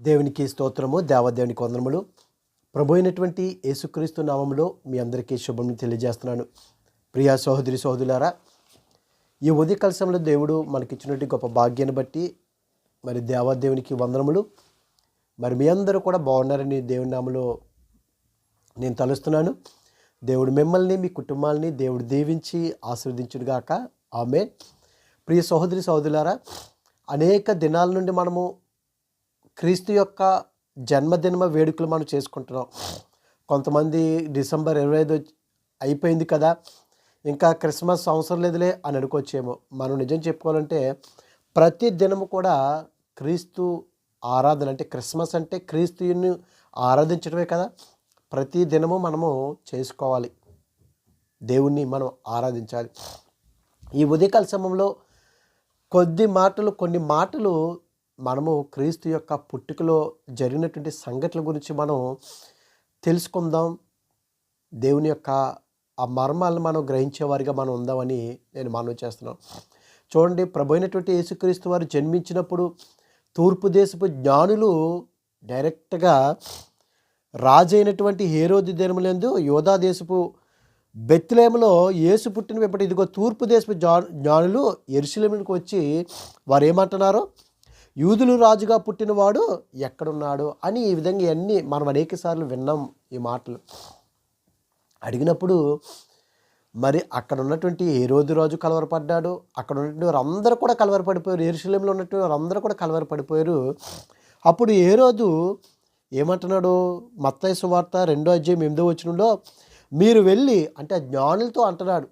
దేవునికి స్తోత్రము దేవదేవునికి వందనములు ప్రభు అయినటువంటి యేసుక్రీస్తు నామంలో మీ అందరికీ శుభం తెలియజేస్తున్నాను. ప్రియా సహోదరి సహోదరులారా ఈ ఉదయ కలశంలో దేవుడు మనకిచ్చినటువంటి గొప్ప భాగ్యాన్ని బట్టి మరి దేవదేవునికి వందనములు. మరి మీ అందరూ కూడా బాగున్నారని దేవుని నామలో నేను తలుస్తున్నాను. దేవుడు మిమ్మల్ని మీ కుటుంబాలని దేవుడు దీవించి ఆశీర్వదించుడుగాక ఆమె ప్రియ సహోదరి సహోదరులారా అనేక దినాల నుండి మనము క్రీస్తు యొక్క జన్మదినమ వేడుకలు మనం చేసుకుంటున్నాం. కొంతమంది డిసెంబర్ ఇరవై ఐదు అయిపోయింది కదా ఇంకా క్రిస్మస్ అవసరం లేదులే అని అనుకోవచ్చేమో. మనం నిజం చెప్పుకోవాలంటే ప్రతి దినము కూడా క్రీస్తు ఆరాధన అంటే క్రిస్మస్ అంటే క్రీస్తుని ఆరాధించడమే కదా. ప్రతి దినము మనము చేసుకోవాలి. దేవుణ్ణి మనం ఆరాధించాలి. ఈ ఉదయకాల సమయంలో కొద్ది మాటలు కొన్ని మాటలు మనము క్రీస్తు యొక్క పుట్టుకలో జరిగినటువంటి సంఘటనల గురించి మనం తెలుసుకుందాం. దేవుని యొక్క ఆ మర్మాలను మనం గ్రహించేవారిగా మనం ఉందామని నేను మనవి చేస్తున్నాను. చూడండి ప్రభు అయినటువంటి యేసుక్రీస్తు వారు జన్మించినప్పుడు తూర్పు దేశపు జ్ఞానులు డైరెక్ట్గా రాజు అయినటువంటి హేరోది దినములందు యోధా దేశపు బెత్లేములో యేసు పుట్టిన ఇదిగో తూర్పు దేశపు జ్ఞానులు ఎరుసలేమునికి వచ్చి వారు ఏమంటున్నారు యూదులు రాజుగా పుట్టినవాడు ఎక్కడున్నాడు అని ఈ విధంగా అన్నీ మనం అనేక సార్లు విన్నాం ఈ మాటలు. అడిగినప్పుడు మరి అక్కడ ఉన్నటువంటి ఏ రోజు రాజు కలవరపడ్డాడు అక్కడ ఉన్నటువంటి వారందరూ కూడా కలవరపడిపోయారు ఏరుశల్యంలో ఉన్నటువంటి వారందరూ కూడా కలవరపడిపోయారు. అప్పుడు ఏ రోజు ఏమంటున్నాడు? మత్తయ్య సువార్త రెండో అధ్యాయం ఎనిమిదో వచ్చినలో మీరు వెళ్ళి అంటే జ్ఞానులతో అంటున్నాడు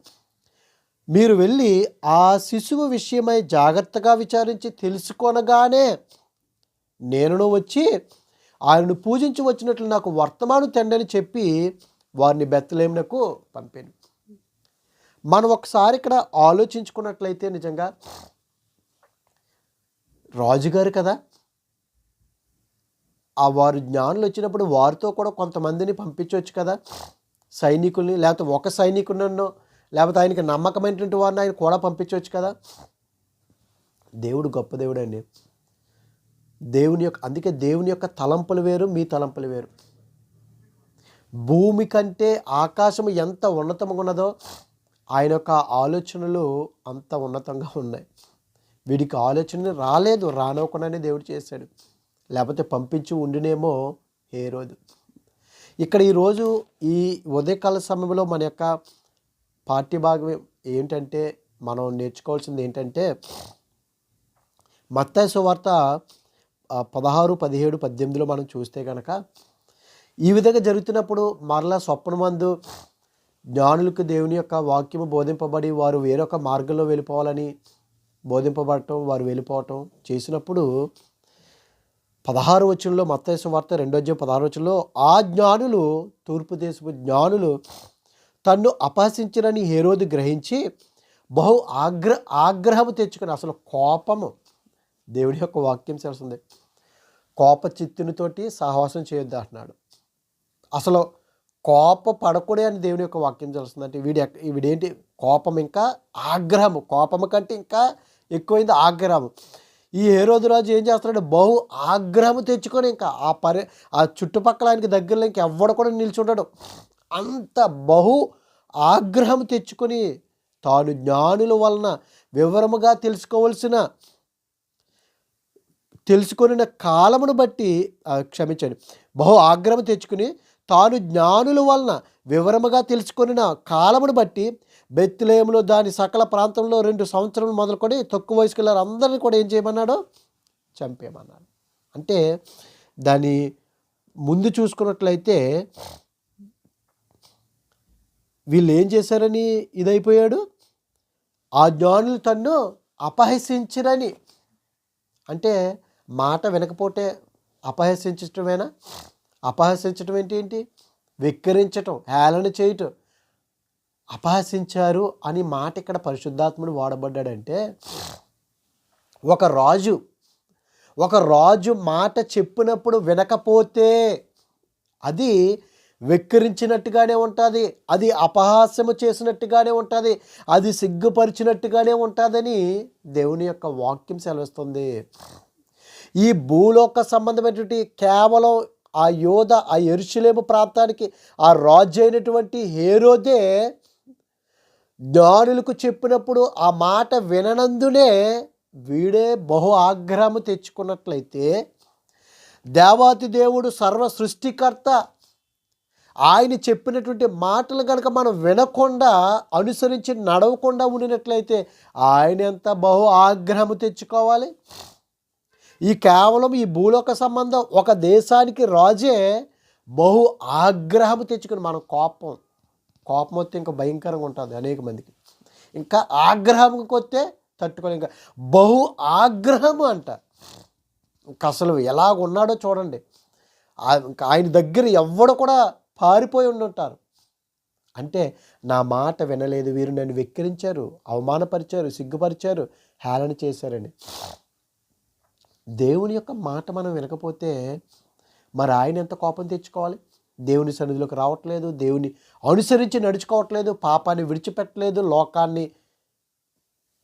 మీరు వెళ్ళి ఆ శిశువు విషయమై జాగ్రత్తగా విచారించి తెలుసుకొనగానే నేనును వచ్చి ఆయనను పూజించి వచ్చినట్లు నాకు వర్తమానం తెండని చెప్పి వారిని బెత్తలేమునకు పంపాను. మనం ఒకసారి ఇక్కడ ఆలోచించుకున్నట్లయితే నిజంగా రాజుగారు కదా ఆ వారు జ్ఞానులు వచ్చినప్పుడు వారితో కూడా కొంతమందిని పంపించవచ్చు కదా సైనికుల్ని లేకపోతే ఒక సైనికుడినో లేకపోతే ఆయనకి నమ్మకమైనటువంటి వారిని ఆయన కూడా పంపించవచ్చు కదా? దేవుడు గొప్ప దేవుడు అండి దేవుని యొక్క అందుకే దేవుని యొక్క తలంపులు వేరు మీ తలంపులు వేరు. భూమి కంటే ఆకాశం ఎంత ఉన్నతంగా ఉన్నదో ఆయన యొక్క ఆలోచనలు అంత ఉన్నతంగా ఉన్నాయి. వీడికి ఆలోచన రాలేదు రానవకుండానే దేవుడు చేశాడు. లేకపోతే పంపించి ఉండినేమో ఏ రోజు. ఇక్కడ ఈరోజు ఈ ఉదయకాల సమయంలో మన యొక్క పార్టీ భాగం ఏంటంటే మనం నేర్చుకోవాల్సింది ఏంటంటే మత్తాయి సువార్త పదహారు పదిహేడు పద్దెనిమిదిలో మనం చూస్తే కనుక ఈ విధంగా జరుగుతున్నప్పుడు మరలా స్వప్నమందు జ్ఞానులకు దేవుని యొక్క వాక్యము బోధింపబడి వారు వేరొక మార్గంలో వెళ్ళిపోవాలని బోధింపబడటం వారు వెళ్ళిపోవటం చేసినప్పుడు పదహారు వచనంలో మత్తయ్య వార్త రెండో అధ్యాయం పదహారు వచనంలో ఆ జ్ఞానులు తూర్పు దేశపు జ్ఞానులు తన్ను అపహసించినని హేరోదు గ్రహించి బహు ఆగ్ర ఆగ్రహము తెచ్చుకుని అసలు కోపము. దేవుడి యొక్క వాక్యం చేస్తుంది కోప చిత్తునితోటి సహవాసం చేయొద్దు అంటున్నాడు. అసలు కోప పడకూడే అని దేవుని యొక్క వాక్యం తెలుస్తుంది అంటే వీడి వీడేంటి? కోపం ఇంకా ఆగ్రహము. కోపము కంటే ఇంకా ఎక్కువైంది ఆగ్రహము. ఈ ఏ రోజు రాజు ఏం చేస్తున్నాడు? బహు ఆగ్రహము తెచ్చుకొని ఇంకా ఆ పరి ఆ చుట్టుపక్కల ఆయనకి దగ్గరలో ఇంకెవ్వడు కూడా నిల్చుంటాడు అంత బహు ఆగ్రహం తెచ్చుకొని తాను జ్ఞానుల వలన వివరముగా తెలుసుకోవలసిన తెలుసుకొనిన కాలమును బట్టి క్షమించండి బహు ఆగ్రహం తెచ్చుకుని తాను జ్ఞానుల వలన వివరముగా తెలుసుకొనిన కాలమును బట్టి బెత్తులేములో దాని సకల ప్రాంతంలో రెండు సంవత్సరాలు మొదలుకొని తక్కువ వయసుకు వెళ్ళారు అందరిని కూడా ఏం చేయమన్నాడు? చంపేయమన్నాడు. అంటే దాని ముందు చూసుకున్నట్లయితే వీళ్ళు ఏం చేశారని ఇదైపోయాడు? ఆ జ్ఞానులు తన్ను అపహసించరని. అంటే మాట వినకపోతే అపహసించటమేనా? అపహసించటం ఏంటి ఏంటి? వెక్కిరించటం హేళన చేయటం. అపహసించారు అని మాట ఇక్కడ పరిశుద్ధాత్ముడు వాడబడ్డాడంటే ఒక రాజు ఒక రాజు మాట చెప్పినప్పుడు వినకపోతే అది వెక్కిరించినట్టుగానే ఉంటుంది అది అపహాస్యము చేసినట్టుగానే ఉంటుంది అది సిగ్గుపరిచినట్టుగానే ఉంటుందని దేవుని యొక్క వాక్యం సెలవిస్తుంది. ఈ భూలోక సంబంధమైనటువంటి కేవలం ఆ యోధ ఆ ఎరుషులేము ప్రాంతానికి ఆ రాజు అయినటువంటి హేరోదే జ్ఞానులకు చెప్పినప్పుడు ఆ మాట విననందునే వీడే బహు ఆగ్రహము తెచ్చుకున్నట్లయితే దేవాతి దేవుడు సర్వ సృష్టికర్త ఆయన చెప్పినటువంటి మాటలు కనుక మనం వినకుండా అనుసరించి నడవకుండా ఉండినట్లయితే ఆయన ఎంత బహు ఆగ్రహము తెచ్చుకోవాలి? ఈ కేవలం ఈ భూలోక సంబంధం ఒక దేశానికి రాజే బహు ఆగ్రహము తెచ్చుకుని మన కోపం. కోపం వస్తే ఇంకా భయంకరంగా ఉంటుంది అనేక మందికి. ఇంకా ఆగ్రహంకి వస్తే తట్టుకోలేం. ఇంకా బహు ఆగ్రహము అంట. ఇంకా అసలు ఎలాగ ఉన్నాడో చూడండి. ఆ- ఇంకా ఆయన దగ్గర ఎవ్వడు కూడా పారిపోయి ఉండుంటారు. అంటే నా మాట వినలేదు వీరు నన్ను వెక్కిరించారు అవమానపరిచారు సిగ్గుపరిచారు హేళన చేశారని. దేవుని యొక్క మాట మనం వినకపోతే మరి ఆయన ఎంత కోపం తెచ్చుకోవాలి? దేవుని సన్నిధిలోకి రావట్లేదు దేవుని అనుసరించి నడుచుకోవట్లేదు పాపాన్ని విడిచిపెట్టలేదు లోకాన్ని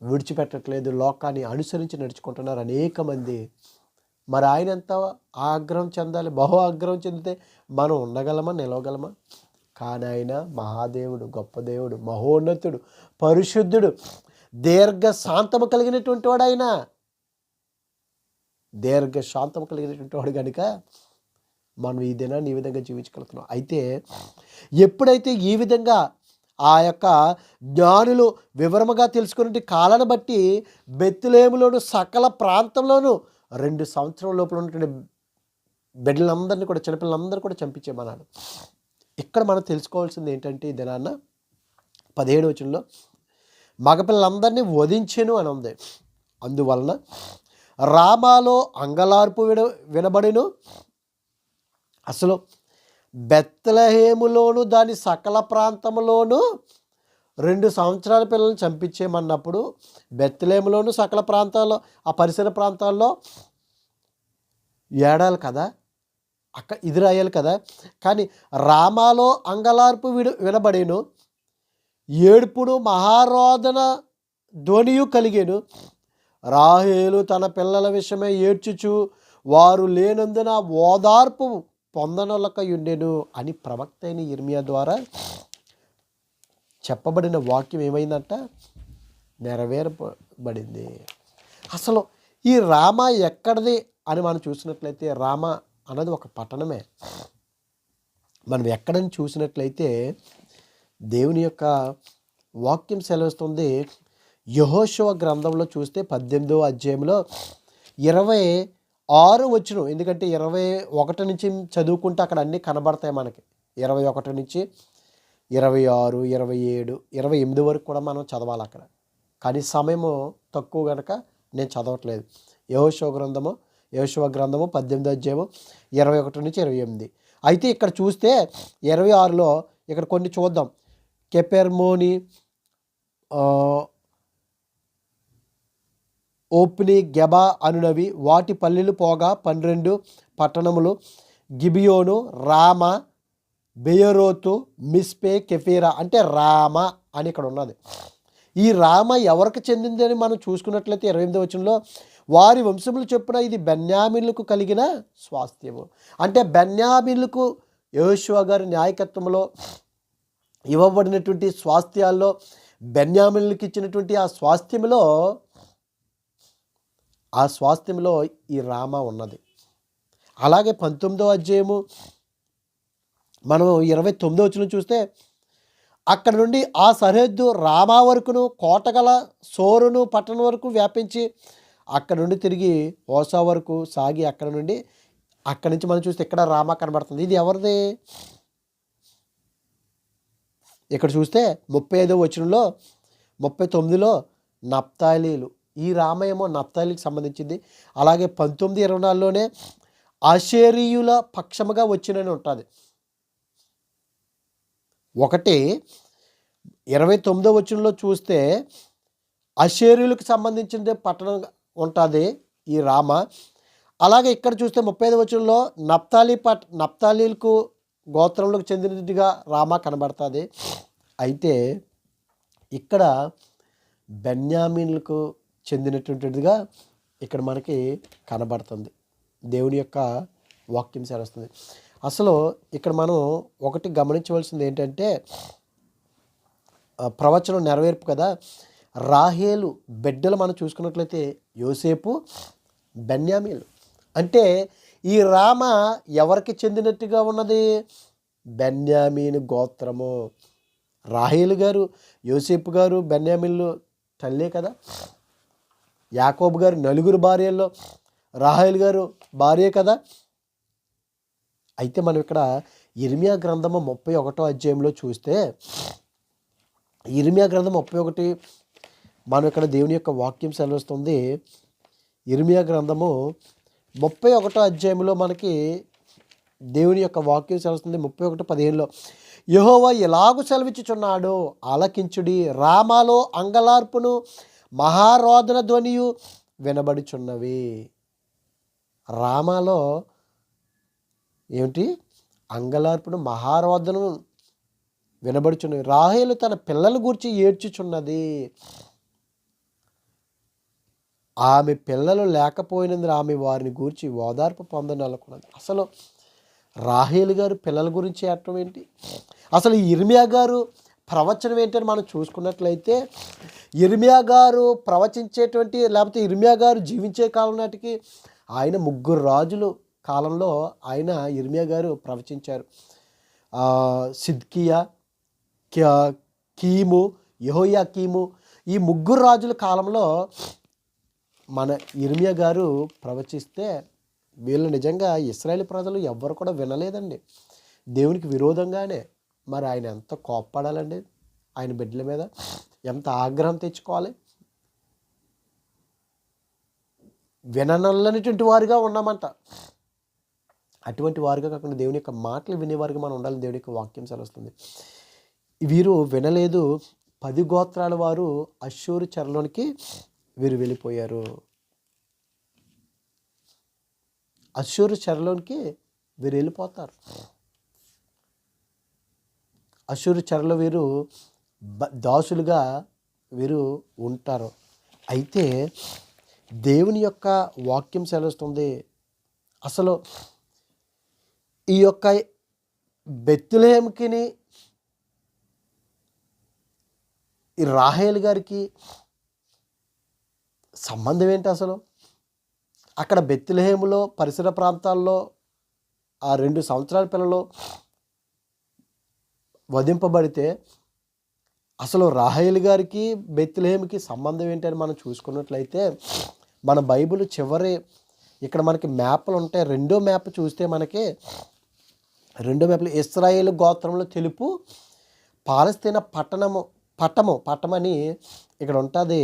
విడిచిపెట్టట్లేదు లోకాన్ని అనుసరించి నడుచుకుంటున్నారు అనేక మంది మరి ఆయన ఎంత ఆగ్రహం చెందాలి? బహు ఆగ్రహం చెందితే మనం ఉండగలమా? నిలవగలమా? కానీ ఆయన మహాదేవుడు గొప్ప దేవుడు మహోన్నతుడు పరిశుద్ధుడు దీర్ఘ శాంతము కలిగినటువంటి వాడు ఆయన. దీర్ఘ శాంతము కలిగినటువంటి వాడు కనుక మనం ఈ దినాన్ని ఈ విధంగా జీవించగలుగుతున్నాం. అయితే ఎప్పుడైతే ఈ విధంగా ఆ యొక్క జ్ఞానులు వివరముగా తెలుసుకునే కాలాన్ని బట్టి బెత్తులేములోను సకల ప్రాంతంలోనూ రెండు సంవత్సరం లోపల ఉన్నటువంటి బిడ్డలందరినీ కూడా చిన్నపిల్లలందరూ కూడా చంపించేమన్నాడు ఇక్కడ మనం తెలుసుకోవాల్సింది ఏంటంటే ఇది దినాన్న పదిహేడు వచనంలో మగపిల్లలందరినీ వధించెను అని ఉంది. అందువలన రామాలో అంగలార్పు విన వినబడిను. అసలు బెత్తలహేములోను దాని సకల ప్రాంతంలోనూ రెండు సంవత్సరాల పిల్లల్ని చంపించేయమన్నప్పుడు బెత్తలేములోను సకల ప్రాంతాల్లో ఆ పరిసర ప్రాంతాల్లో ఏడాలి కదా? అక్క ఇది రాయాలి కదా? కానీ రామాలో అంగలార్పు విడు వినబడేను. ఏడుపును మహారోదన ధ్వనియు కలిగేను. రాహేలు తన పిల్లల విషయమే ఏడ్చుచు వారు లేనందున ఓదార్పు పొందనొలక ఉండెను అని ప్రవక్త అయిన ఇర్మియా ద్వారా చెప్పబడిన వాక్యం ఏమైందంట? నెరవేరబడింది అసలు ఈ రామ ఎక్కడిది అని మనం చూసినట్లయితే రామ అన్నది ఒక పట్టణమే. మనం ఎక్కడని చూసినట్లయితే దేవుని యొక్క వాక్యం సెలవిస్తుంది. యహోశివ గ్రంథంలో చూస్తే పద్దెనిమిదో అధ్యాయంలో ఇరవై ఆరు వచ్చిన ఎందుకంటే ఇరవై ఒకటి నుంచి చదువుకుంటే అక్కడ అన్నీ కనబడతాయి మనకి. ఇరవై ఒకటి నుంచి ఇరవై ఆరు ఇరవై ఏడు ఇరవై ఎనిమిది వరకు కూడా మనం చదవాలి అక్కడ. కానీ సమయము తక్కువ కనుక నేను చదవట్లేదు. యహోశివ గ్రంథము యహోశివ గ్రంథము పద్దెనిమిది అధ్యాయము ఇరవై ఒకటి నుంచి ఇరవై ఎనిమిది అయితే ఇక్కడ చూస్తే ఇరవై ఆరులో ఇక్కడ కొన్ని చూద్దాం. కెపెర్మోని ఓప్ని గెబా అనునవి వాటి పల్లెలు పోగా పన్నెండు పట్టణములు గిబియోను రామ బెయరోతు మిస్పే కెఫీరా అంటే రామ అని ఇక్కడ ఉన్నది. ఈ రామ ఎవరికి చెందిందని మనం చూసుకున్నట్లయితే ఇరవై ఎనిమిది వచనంలో వారి వంశములు చెప్పిన ఇది బెన్యామిన్లకు కలిగిన స్వాస్థ్యము. అంటే బెన్యామిన్లకు యోశువ గారి నాయకత్వంలో ఇవ్వబడినటువంటి స్వాస్థ్యాల్లో బెన్యామిన్లకు ఇచ్చినటువంటి ఆ స్వాస్థ్యంలో ఆ స్వాస్థ్యంలో ఈ రామ ఉన్నది. అలాగే పంతొమ్మిదో అధ్యాయము మనం ఇరవై తొమ్మిదో వచ్చిన చూస్తే అక్కడ నుండి ఆ సరిహద్దు రామా వరకును కోటగల సోరును పట్టణం వరకు వ్యాపించి అక్కడ నుండి తిరిగి ఓసా వరకు సాగి అక్కడ నుండి అక్కడి నుంచి మనం చూస్తే ఇక్కడ రామ కనబడుతుంది. ఇది ఎవరిది? ఇక్కడ చూస్తే ముప్పై ఐదో వచనంలో ముప్పై తొమ్మిదిలో నప్తాలీలు ఈ రామయేమో నప్తాలీకి సంబంధించింది. అలాగే పంతొమ్మిది ఇరవై నాలుగులోనే ఆశ్చర్యుల పక్షముగా వచ్చినని ఉంటుంది. ఒకటి ఇరవై తొమ్మిదో వచనంలో చూస్తే అషేరులకు సంబంధించిన పట్టణం ఉంటుంది ఈ రామ. అలాగే ఇక్కడ చూస్తే ముప్పై ఐదు వచనంలో నప్తాలి పట్ నప్తాలీలకు గోత్రంలోకి చెందినదిగా రామ కనబడుతుంది. అయితే ఇక్కడ బెన్యామీన్లకు చెందినటువంటిదిగా ఇక్కడ మనకి కనబడుతుంది. దేవుని యొక్క వాక్యం సెలవుస్తుంది అసలు ఇక్కడ మనం ఒకటి గమనించవలసింది ఏంటంటే ప్రవచనం నెరవేర్పు కదా. రాహేలు బిడ్డలు మనం చూసుకున్నట్లయితే యోసేపు బెన్యామీలు అంటే ఈ రామ ఎవరికి చెందినట్టుగా ఉన్నది? బెన్యామీను గోత్రము. రాహేలు గారు యోసేపు గారు బెన్యామీన్లు తల్లే కదా. యాకోబు గారు నలుగురు భార్యల్లో రాహేల్ గారు భార్యే కదా. అయితే మనం ఇక్కడ ఇర్మియా గ్రంథము ముప్పై ఒకటో అధ్యాయంలో చూస్తే ఇర్మియా గ్రంథం ముప్పై ఒకటి మనం ఇక్కడ దేవుని యొక్క వాక్యం సెలవిస్తుంది. ఇర్మియా గ్రంథము ముప్పై ఒకటో అధ్యాయంలో మనకి దేవుని యొక్క వాక్యం సెలవుస్తుంది ముప్పై ఒకటి పదిహేనులో. యహోవా ఎలాగు సెలవిచ్చుచున్నాడో ఆలకించుడి రామాలో అంగలార్పును మహారోదన ధ్వనియు వినబడుచున్నవి. రామాలో ఏమిటి? అంగలార్పును మహారోదనం వినబడుచున్నవి రాహేలు తన పిల్లల గురించి ఏడ్చుచున్నది. ఆమె పిల్లలు లేకపోయినందున ఆమె వారిని గూర్చి ఓదార్పు పొందననుకున్నది అసలు రాహేలు గారు పిల్లల గురించి ఏడటం ఏంటి? అసలు ఇర్మియా గారు ప్రవచనం ఏంటని మనం చూసుకున్నట్లయితే ఇర్మియా గారు ప్రవచించేటువంటి లేకపోతే ఇర్మియా గారు జీవించే కాలం నాటికి ఆయన ముగ్గురు రాజులు కాలంలో ఆయన ఇర్మియా గారు ప్రవచించారు. సిద్కియా కీము యహోయా కీము ఈ ముగ్గురు రాజుల కాలంలో మన ఇర్మియా గారు ప్రవచిస్తే వీళ్ళు నిజంగా ఇస్రాయేల్ ప్రజలు ఎవ్వరు కూడా వినలేదండి. దేవునికి విరోధంగానే మరి ఆయన ఎంత కోప్పడాలండి? ఆయన బిడ్డల మీద ఎంత ఆగ్రహం తెచ్చుకోవాలి? విననల్లనిటువంటి వారుగా ఉన్నామంట. అటువంటి వారుగా కాకుండా దేవుని యొక్క మాటలు వినేవారుగా మనం ఉండాలి దేవుని యొక్క వాక్యం సెలవుస్తుంది. వీరు వినలేదు. పది గోత్రాల వారు అశ్షూరు చెరలోనికి వీరు వెళ్ళిపోయారు. అశ్షూరు చెరలోనికి వీరు వెళ్ళిపోతారు. అశ్షూరు చెరలో వీరు బ- దాసులుగా వీరు ఉంటారు. అయితే దేవుని యొక్క వాక్యం సెలవుస్తుంది. అసలు ఈ యొక్క బెత్తులేమికిని ఈ రాహేల్ గారికి సంబంధం ఏంటి అసలు? అక్కడ బెత్తులహేములో పరిసర ప్రాంతాల్లో ఆ రెండు సంవత్సరాల పిల్లలు వధింపబడితే అసలు రాహేల్ గారికి బెత్తులహేమికి సంబంధం ఏంటని మనం చూసుకున్నట్లయితే మన బైబిల్ చివరి ఇక్కడ మనకి మ్యాప్లు ఉంటాయి. రెండో మ్యాప్ చూస్తే మనకి రెండో మ్యాప్లో ఇస్రాయేల్ గోత్రంలో తెలుపు పాలస్తీన పట్టణము పట్టము పట్టమని ఇక్కడ ఉంటుంది.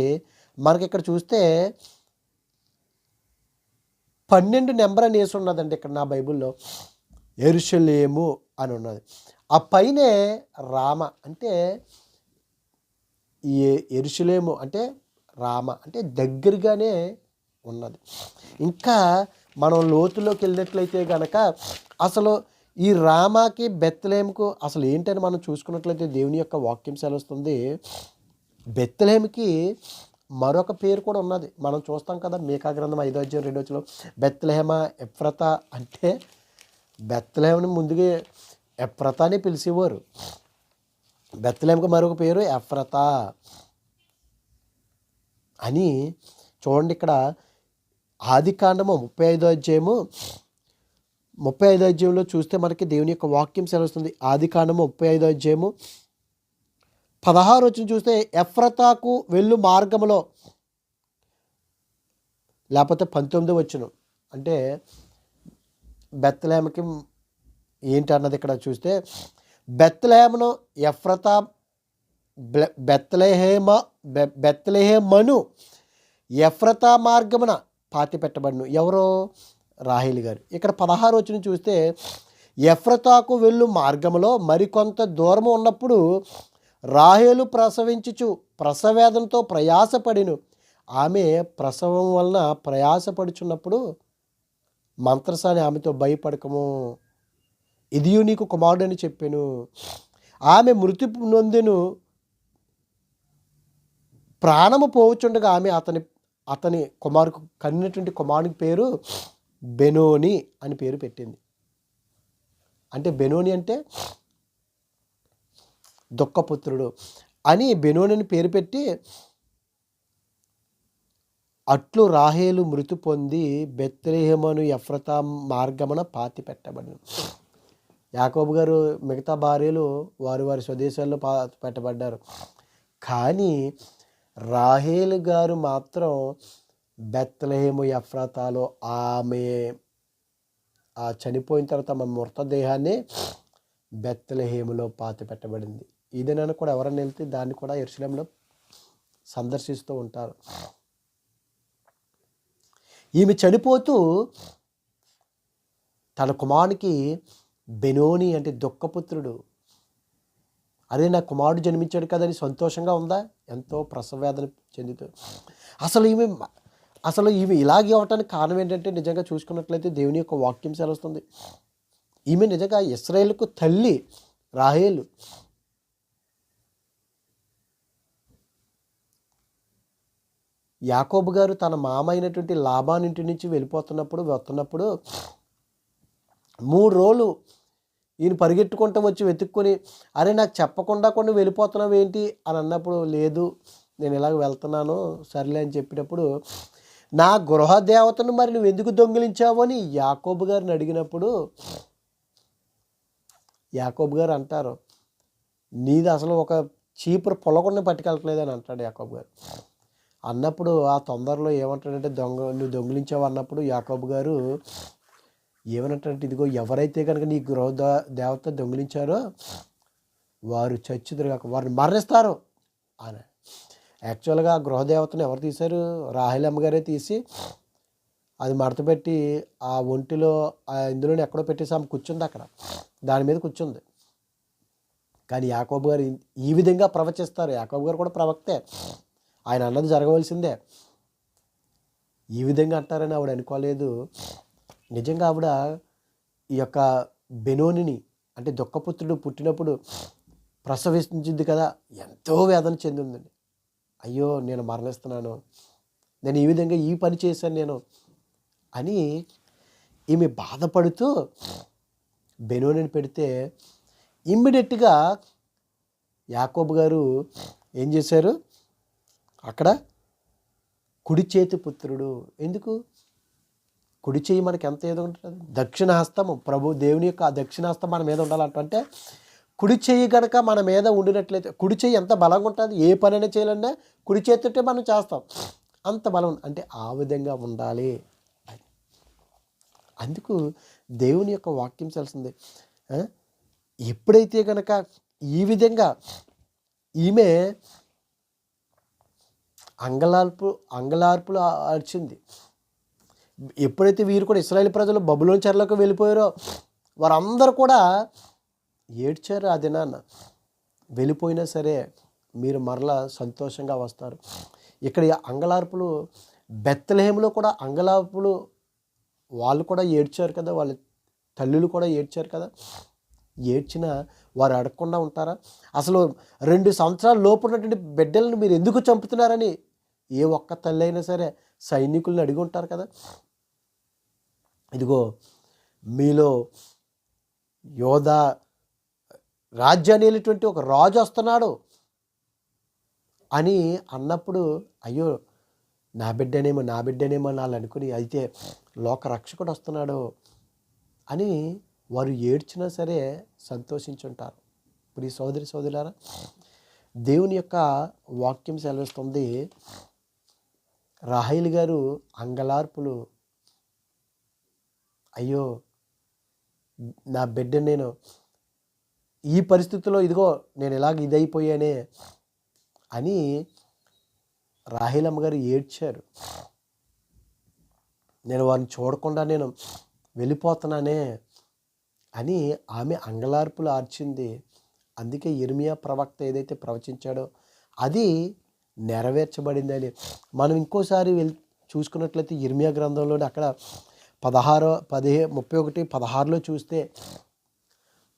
మనకి ఇక్కడ చూస్తే పన్నెండు నెంబర్ అని వేసి ఉన్నదండి ఇక్కడ నా బైబిల్లో. ఎరుషలేము అని ఉన్నది. ఆ పైనే రామ అంటే ఈ ఎరుషలేము అంటే రామ అంటే దగ్గరగానే ఉన్నది. ఇంకా మనం లోతులోకి వెళ్ళినట్లయితే కనుక అసలు ఈ రామాకి బెత్తలేముకు అసలు ఏంటని మనం చూసుకున్నట్లయితే దేవుని యొక్క వాక్యం సెలవుస్తుంది. బెత్తలేమికి మరొక పేరు కూడా ఉన్నది. మనం చూస్తాం కదా మేకా గ్రంథం ఐదో అధ్యాయం రెండో వచ్చిలో బెత్తలేమ ఎఫ్రత అంటే బెత్తలేమని ముందుగా ఎఫ్రత అని పిలిచేవారు. బెత్తలేముకి మరొక పేరు ఎఫ్రత అని చూడండి ఇక్కడ ఆది కాండము ముప్పై ఐదో అధ్యాయము ముప్పై ఐదో అధ్యాయంలో చూస్తే మనకి దేవుని యొక్క వాక్యం సెలవుస్తుంది. ఆది కాండము ముప్పై ఐదో అధ్యాయము పదహారు వచ్చిన చూస్తే ఎఫ్రతాకు వెళ్ళు మార్గములో. లేకపోతే పంతొమ్మిది వచ్చును. అంటే బెత్తలేమకి ఏంటి అన్నది ఇక్కడ చూస్తే బెత్తలేమను ఎఫ్రతా బెత్తలేహేమ బెత్లెహేమ బె- బెత్తలేహేమను ఎఫ్రతా మార్గమున పాతి పెట్టబడును ఎవరో? రాహిల్ గారు. ఇక్కడ పదహారు వచ్చిన చూస్తే ఎఫ్రతాకు వెళ్ళు మార్గములో మరికొంత దూరము ఉన్నప్పుడు రాహేలు ప్రసవించుచు ప్రసవేదంతో ప్రయాసపడిను. ఆమె ప్రసవం వలన ప్రయాసపడుచున్నప్పుడు మంత్రసాని ఆమెతో భయపడకము. ఇదియు నీకు కుమారుడని చెప్పాను. ఆమె మృతి నొందెను. ప్రాణము పోవచ్చుండగా ఆమె అతని అతని కుమారుకు కన్నటువంటి కుమారునికి పేరు బెనోని అని పేరు పెట్టింది. అంటే బెనోని అంటే దుఃఖపుత్రుడు అని బెనోని అని పేరు పెట్టి అట్లు రాహేలు మృతి పొంది బెత్రేహమను ఎఫ్రతా మార్గమున పాతి పెట్టబడిన. యాకోబు గారు మిగతా భార్యలు వారి వారి స్వదేశాల్లో పా పెట్టబడ్డారు. కానీ రాహేలు గారు మాత్రం బెత్లహేము ఎఫ్రతాలో ఆమె ఆ చనిపోయిన తర్వాత మన మృతదేహాన్ని బెత్తలహేములో పాతి పెట్టబడింది. ఇదేనని కూడా ఎవరైనా వెళ్తే దాన్ని కూడా ఎరుసలంలో సందర్శిస్తూ ఉంటారు. ఈమె చనిపోతూ తన కుమారునికి బెనోని అంటే దుఃఖపుత్రుడు. అరే నా కుమారుడు జన్మించాడు కదని సంతోషంగా ఉందా? ఎంతో ప్రసవేదన చెందుతూ. అసలు ఈమె అసలు ఇవి ఇలాగే అవటానికి కారణం ఏంటంటే నిజంగా చూసుకున్నట్లయితే దేవుని యొక్క వాక్యం సెలవుస్తుంది. ఈమె నిజంగా ఇస్రాయేల్కు తల్లి రాహేలు. యాకోబు గారు తన మామ అయినటువంటి లాభానింటి నుంచి వెళ్ళిపోతున్నప్పుడు వస్తున్నప్పుడు మూడు రోజులు ఈయన పరిగెట్టుకుంటూ వచ్చి వెతుక్కొని అరే నాకు చెప్పకుండా కొన్ని వెళ్ళిపోతున్నావు ఏంటి అని అన్నప్పుడు లేదు నేను ఇలాగ వెళ్తున్నాను సర్లే అని చెప్పేటప్పుడు నా గృహ దేవతను మరి నువ్వు ఎందుకు దొంగిలించావు అని యాకోబు గారిని అడిగినప్పుడు యాకోబు గారు అంటారు నీది అసలు ఒక చీపురు పొలకుండా పట్టుకెళ్ళట్లేదు అని అంటాడు యాకోబు గారు. అన్నప్పుడు ఆ తొందరలో ఏమంటాడంటే దొంగ నువ్వు దొంగిలించావు అన్నప్పుడు యాకోబు గారు ఏమనంటాడంటే ఇదిగో ఎవరైతే కనుక నీ గృహ దేవత దొంగిలించారో వారు చచ్చుదురు కాక వారిని మరణిస్తారు అని యాక్చువల్గా ఆ గృహదేవతను ఎవరు తీశారు? రాహిలమ్మ గారే తీసి అది మడతపెట్టి ఆ ఒంటిలో ఆ ఇందులోనే ఎక్కడో పెట్టేసి ఆమె కూర్చుంది అక్కడ. దాని మీద కూర్చుంది. కానీ యాకోబు గారు ఈ- ఈ విధంగా ప్రవచిస్తారు. యాకోబు గారు కూడా ప్రవక్తే. ఆయన అన్నది జరగవలసిందే. ఈ విధంగా అంటారని ఆవిడ అనుకోలేదు. నిజంగా ఆవిడ ఈ యొక్క బెనోనిని అంటే దుఃఖపుత్రుడు పుట్టినప్పుడు ప్రసవించింది కదా ఎంతో వేదన చెందిందండి. అయ్యో నేను మరణిస్తున్నాను. నేను ఈ విధంగా ఈ పని చేశాను నేను అని ఈమె బాధపడుతూ బెనోనిని పెడితే ఇమ్మీడియట్గా యాకోబు గారు ఏం చేశారు? అక్కడ కుడి చేతి పుత్రుడు. ఎందుకు? కుడి చేయి మనకి ఎంత ఏదో ఉంటుంది. దక్షిణ హస్తము ప్రభు దేవుని యొక్క ఆ దక్షిణ హస్తం మన మీద ఉండాలంటే కుడి చెయ్యి కనుక మన మీద ఉండినట్లయితే కుడి చెయ్యి ఎంత బలంగా ఉంటుంది ఏ పనైనా చేయాలన్నా కుడి చేతుంటే మనం చేస్తాం. అంత బలం అంటే ఆ విధంగా ఉండాలి అని. అందుకు దేవుని యొక్క వాక్యం తెలిసింది ఎప్పుడైతే కనుక ఈ విధంగా ఈమె అంగలార్పు అంగలార్పులు అర్చింది. ఎప్పుడైతే వీరు కూడా ఇస్రాయేల్ ప్రజలు బబులోని చెరలకు వెళ్ళిపోయారో వారందరూ కూడా ఏడ్చారు ఆ దినాన్న వెళ్ళిపోయినా సరే మీరు మరలా సంతోషంగా వస్తారు. ఇక్కడ అంగలార్పులు బెత్తలహేములో కూడా అంగలార్పులు వాళ్ళు కూడా ఏడ్చారు కదా వాళ్ళ తల్లులు కూడా ఏడ్చారు కదా. ఏడ్చిన వారు అడగకుండా ఉంటారా? అసలు రెండు సంవత్సరాల లోపు ఉన్నటువంటి బిడ్డలను మీరు ఎందుకు చంపుతున్నారని ఏ ఒక్క తల్లి అయినా సరే సైనికులను అడిగి ఉంటారు కదా. ఇదిగో మీలో యోధ రాజ్యాన్ని వెళ్ళేటువంటి ఒక రాజు వస్తున్నాడు అని అన్నప్పుడు అయ్యో నా బిడ్డనేమో నా బిడ్డనేమో అని వాళ్ళు అనుకుని అయితే లోక రక్షకుడు వస్తున్నాడు అని వారు ఏడ్చినా సరే సంతోషించుంటారు. ఇప్పుడు ఈ సోదరి సోదరులారా దేవుని యొక్క వాక్యం సెలవిస్తుంది. రాహైల్ గారు అంగలార్పులు అయ్యో నా బిడ్డ నేను ఈ పరిస్థితిలో ఇదిగో నేను ఇలాగ ఇదైపోయానే అని రాహిలమ్మ గారు ఏడ్చారు. నేను వారిని చూడకుండా నేను వెళ్ళిపోతున్నానే అని ఆమె అంగలార్పులు ఆర్చింది. అందుకే ఇర్మియా ప్రవక్త ఏదైతే ప్రవచించాడో అది నెరవేర్చబడిందని. మనం ఇంకోసారి వెళ్ చూసుకున్నట్లయితే ఇర్మియా గ్రంథంలోని అక్కడ పదహారో పదిహే ముప్పై ఒకటి పదహారులో చూస్తే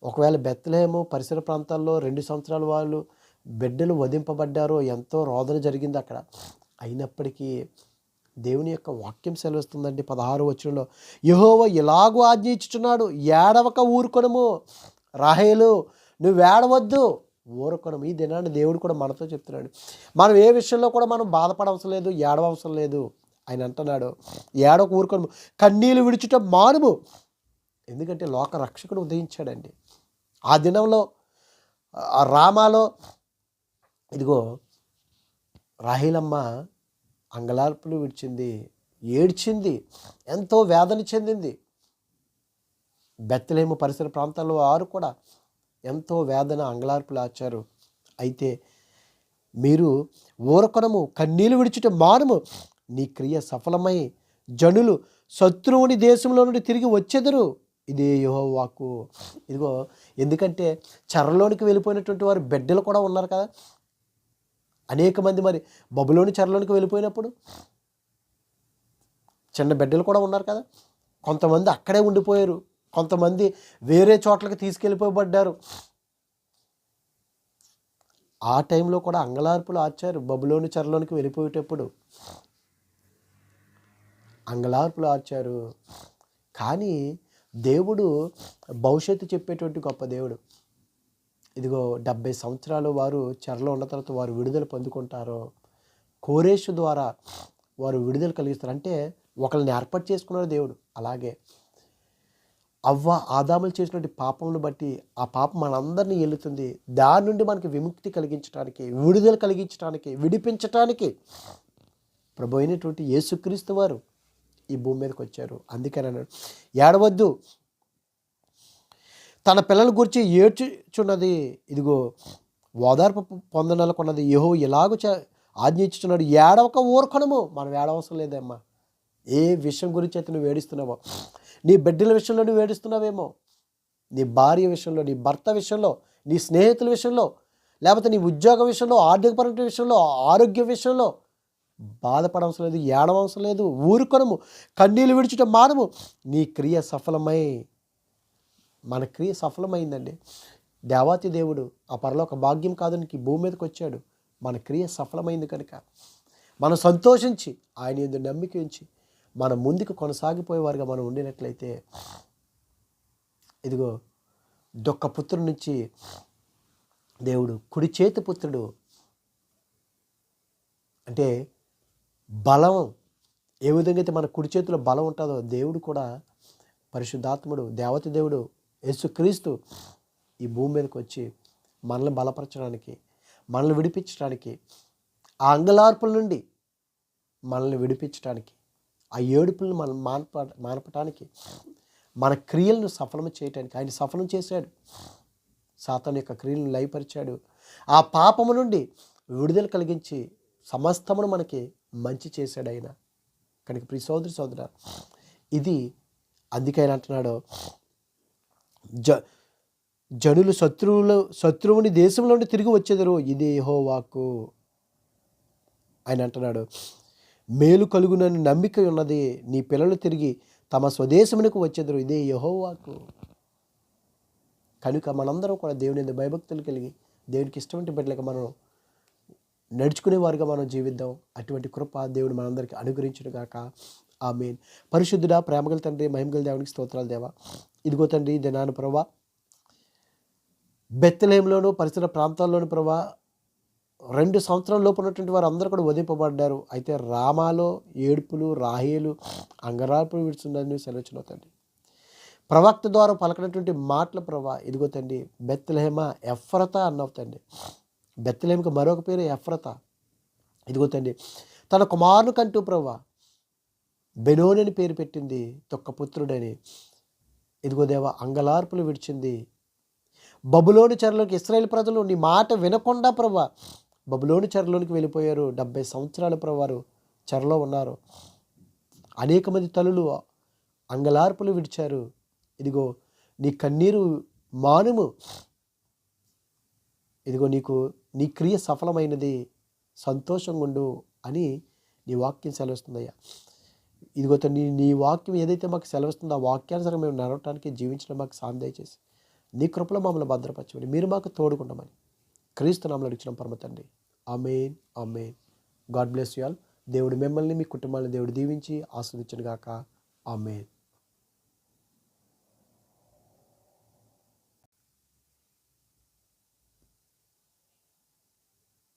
ఒకవేళ బెత్తలేము పరిసర ప్రాంతాల్లో రెండు సంవత్సరాల వాళ్ళు బిడ్డలు వధింపబడ్డారో ఎంతో రోదన జరిగింది అక్కడ. అయినప్పటికీ దేవుని యొక్క వాక్యం సెలవిస్తుందండి పదహారు వచనంలో. యహోవ ఇలాగూ ఆజ్ఞ ఇచ్చుచున్నాడు ఏడవక ఊరుకొనము. రాహేలు నువ్వు ఏడవద్దు ఊరుకొనము. ఈ దినాన్ని దేవుడు కూడా మనతో చెప్తున్నాడు. మనం ఏ విషయంలో కూడా మనం బాధపడవసరం లేదు ఏడవసరం లేదు ఆయన అంటున్నాడు. ఏడవక ఊరుకొనము. కన్నీళ్ళు విడిచుట మానుము. ఎందుకంటే లోక రక్షకుడు ఉదయించాడండి. ఆ దినంలో ఆ రామాలో ఇదిగో రాహిలమ్మ అంగలార్పులు విడిచింది ఏడ్చింది ఎంతో వేదన చెందింది. బెత్తలేము పరిసర ప్రాంతాల్లో వారు కూడా ఎంతో వేదన అంగలార్పులు ఆచారు. అయితే మీరు ఊరకొనము కన్నీళ్ళు విడిచుట మానము నీ క్రియ సఫలమై జనులు శత్రువుని దేశంలో నుండి తిరిగి వచ్చెదరు. ఇది ఇదే వాక్కు ఇదిగో ఎందుకంటే చెరలోనికి వెళ్ళిపోయినటువంటి వారు బిడ్డలు కూడా ఉన్నారు కదా. అనేక మంది మరి బబులోని చెరలోనికి వెళ్ళిపోయినప్పుడు చిన్న బిడ్డలు కూడా ఉన్నారు కదా. కొంతమంది అక్కడే ఉండిపోయారు. కొంతమంది వేరే చోట్లకి తీసుకెళ్ళిపోబడ్డారు. ఆ టైంలో కూడా అంగలార్పులు ఆచారు బబులోని చెరలోనికి వెళ్ళిపోయేటప్పుడు. అంగలార్పులు ఆచారు కానీ దేవుడు భవిష్యత్తు చెప్పేటువంటి గొప్ప దేవుడు. ఇదిగో డెబ్బై సంవత్సరాలు వారు చెరలో ఉన్న తర్వాత వారు విడుదల పొందుకుంటారో కోరేషు ద్వారా వారు విడుదల కలిగిస్తారు. అంటే ఒకరిని ఏర్పాటు చేసుకున్నారు దేవుడు. అలాగే అవ్వ ఆదాములు చేసినటువంటి పాపమును బట్టి ఆ పాపం మనందరినీ ఎల్లుతుంది దాని నుండి మనకి విముక్తి కలిగించడానికి విడుదల కలిగించడానికి విడిపించటానికి ప్రభు అయినటువంటి యేసుక్రీస్తు వారు ఈ భూమి మీదకి వచ్చారు. అందుకని అన్నాడు. ఏడవద్దు. తన పిల్లల గురించి ఏడ్చుచున్నది. ఇదిగో ఓదార్పు పొందనలకున్నది యహో ఇలాగ ఆజ్ఞించుచున్నాడు. ఏడవక ఊరుకొనము. మనం ఏడవసరం లేదమ్మా. ఏ విషయం గురించి అయితే నువ్వు ఏడుస్తున్నావో నీ బిడ్డల విషయంలో నువ్వు ఏడుస్తున్నావేమో నీ భార్య విషయంలో నీ భర్త విషయంలో నీ స్నేహితుల విషయంలో లేకపోతే నీ ఉద్యోగ విషయంలో ఆర్థికపరమైన విషయంలో ఆరోగ్య విషయంలో బాధపడవసరం లేదు ఏడవసరం లేదు. ఊరుకొనము కన్నీళ్ళు విడిచుట మానము. నీ క్రియ సఫలమై మన క్రియ సఫలమైందండి. దేవాతి దేవుడు ఆ పరలోక భాగ్యం కాదు నీకు భూమి మీదకి వచ్చాడు. మన క్రియ సఫలమైంది కనుక. మనం సంతోషించి ఆయన ఎందు నమ్మిక ఉంచి మన ముందుకు కొనసాగిపోయేవారుగా మనం ఉండినట్లయితే ఇదిగో దొక్క పుత్రుడి నుంచి దేవుడు కుడి చేతి పుత్రుడు అంటే బలం ఏ విధంగా అయితే మన కుడి చేతిలో బలం ఉంటుందో దేవుడు కూడా పరిశుద్ధాత్ముడు దేవత దేవుడు యేసుక్రీస్తు ఈ భూమి మీదకి వచ్చి మనల్ని బలపరచడానికి మనల్ని విడిపించడానికి ఆ అంగలార్పుల నుండి మనల్ని విడిపించడానికి ఆ ఏడుపులను మనం మానప మానపటానికి మన క్రియలను సఫలం చేయటానికి ఆయన సఫలం చేశాడు. సాతాను యొక్క క్రియలను లయపరిచాడు. ఆ పాపము నుండి విడుదల కలిగించి సమస్తమును మనకి మంచి చేశాడు ఆయన కనుక ప్రి సోదరి సోదర ఇది అందుకే ఆయన అంటున్నాడు జ జనులు శత్రువులు శత్రువుని దేశంలో నుండి తిరిగి వచ్చేదరు. ఇదే యెహోవాకు ఆయన అంటున్నాడు మేలు కలుగునని నమ్మిక ఉన్నది. నీ పిల్లలు తిరిగి తమ స్వదేశమునకు వచ్చేదరు. ఇదే యహోవాకు. కనుక మనందరం కూడా దేవుని భయభక్తులు కలిగి దేవునికి ఇష్టమైన బిడ్డలకు మనం నడుచుకునేవారుగా మనం జీవిద్దాం. అటువంటి కృప దేవుడు మనందరికీ అనుగ్రహించును గాక ఆ మెయిన్ పరిశుద్ధుడా ప్రేమగల తండ్రి మహిమగల దేవునికి స్తోత్రాలు దేవా. ఇదిగో తండ్రి దినాను ప్రభా బెత్తలేంలోను పరిసర ప్రాంతాల్లోను ప్రభా రెండు సంవత్సరాల లోపు ఉన్నటువంటి వారు అందరూ కూడా వదింపబడ్డారు అయితే రామాలో ఏడుపులు రాహేలు అంగరాపులు విడుచుందని సెలవుచున్నావు తండ్రి. ప్రవక్త ద్వారా పలకనటువంటి మాటల ప్రభా ఇదిగో తండ్రి బెత్తలేమ ఎఫ్రత అన్నవు తండ్రి. బెత్తలేమికి మరొక పేరు ఎఫ్రత. ఇదిగో తండ్రి తన కుమారుని కంటూ ప్రవ్వ బెనోని అని పేరు పెట్టింది తొక్క పుత్రుడని. ఇదిగో దేవ అంగలార్పులు విడిచింది. బబులోని చెరలోకి ఇస్రాయేల్ ప్రజలు నీ మాట వినకుండా ప్రవ్వ బబులోని చెరలోనికి వెళ్ళిపోయారు. డెబ్బై సంవత్సరాలు ప్రభారు చెరలో ఉన్నారు. అనేక మంది తల్లులు అంగలార్పులు విడిచారు. ఇదిగో నీ కన్నీరు మానుము. ఇదిగో నీకు నీ క్రియ సఫలమైనది సంతోషంగా ఉండు అని నీ వాక్యం సెలవుస్తుందయ్యా ఇదిగో నీ నీ వాక్యం ఏదైతే మాకు సెలవుస్తుందో ఆ వాక్యానుసారం మేము నడవటానికి జీవించడం మాకు సాయం చేసి నీ కృపలో మమ్మల్ని భద్రపరచమని మీరు మాకు తోడుకుంటామని క్రీస్తు నామలు అడిగిన పరమ తండ్రి. Amen amen God bless you all. దేవుడు మిమ్మల్ని మీ కుటుంబాన్ని దేవుడు దీవించి ఆస్వాదించను గాక అమేన్